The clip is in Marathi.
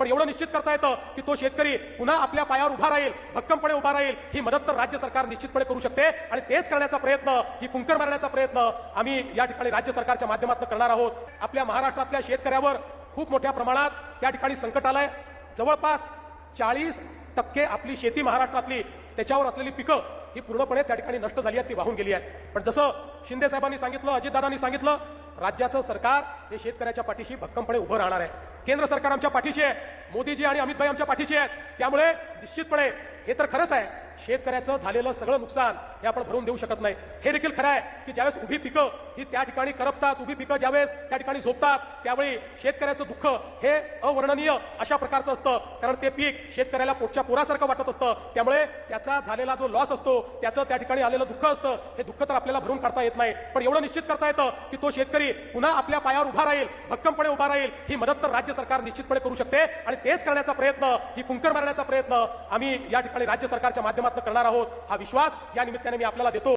पण एवढं निश्चित करता येतं की तो शेतकरी पुन्हा आपल्या पायावर उभा राहील भक्कमपणे उभा राहील ही मदत तर राज्य सरकार निश्चितपणे करू शकते. आणि तेच करण्याचा प्रयत्न ही फुंकर मारण्याचा प्रयत्न आम्ही या ठिकाणी राज्य सरकारच्या माध्यमातून करणार आहोत. आपल्या महाराष्ट्रातल्या शेतकऱ्यावर खूप मोठ्या प्रमाणात त्या ठिकाणी संकट आलंय. जवळपास चाळीस टक्के आपली शेती महाराष्ट्रातली त्याच्यावर असलेली पिकं ही पूर्णपणे त्या ठिकाणी नष्ट झाली आहेत ती वाहून गेली आहेत. पण जसं शिंदे साहेबांनी सांगितलं अजितदादांनी सांगितलं राज्याचं सरकार हे शेतकऱ्याच्या पाठीशी भक्कमपणे उभं राहणार आहे. केंद्र सरकार आमच्या पाठीशी आहे मोदीजी आणि अमित भाई आमच्या पाठीशी आहेत. त्यामुळे निश्चितपणे हे तर खरंच आहे. शेतकऱ्याचं झालेलं सगळं नुकसान हे आपण भरून देऊ शकत नाही. हे देखील खरं आहे की ज्यावेळेस उभी पिकं ही त्या ठिकाणी करपतात उभी पिकं ज्यावेळेस त्या ठिकाणी झोपतात त्यावेळी शेतकऱ्याचं दुःख हे अवर्णनीय अशा प्रकारचं असतं. कारण ते पीक शेतकऱ्याला पोटच्या पोरासारखं वाटत असतं. त्यामुळे त्याचा झालेला जो लॉस असतो त्याचं त्या ठिकाणी आलेलं दुःख असतं हे दुःख तर आपल्याला भरून काढता येत नाही. पण एवढं निश्चित करता येतं की तो शेतकरी पुन्हा आपल्या पायावर उभा राहील भक्कमपणे उभा राहील ही मदत तर राज्य सरकार निश्चितपणे करू शकते. आणि तेच करण्याचा प्रयत्न ही फुंकर मारण्याचा प्रयत्न आम्ही या ठिकाणी राज्य सरकारच्या माध्यमात प्रयत्न करणार आहोत. हा विश्वास या निमित्ताने मी आपल्याला देतो.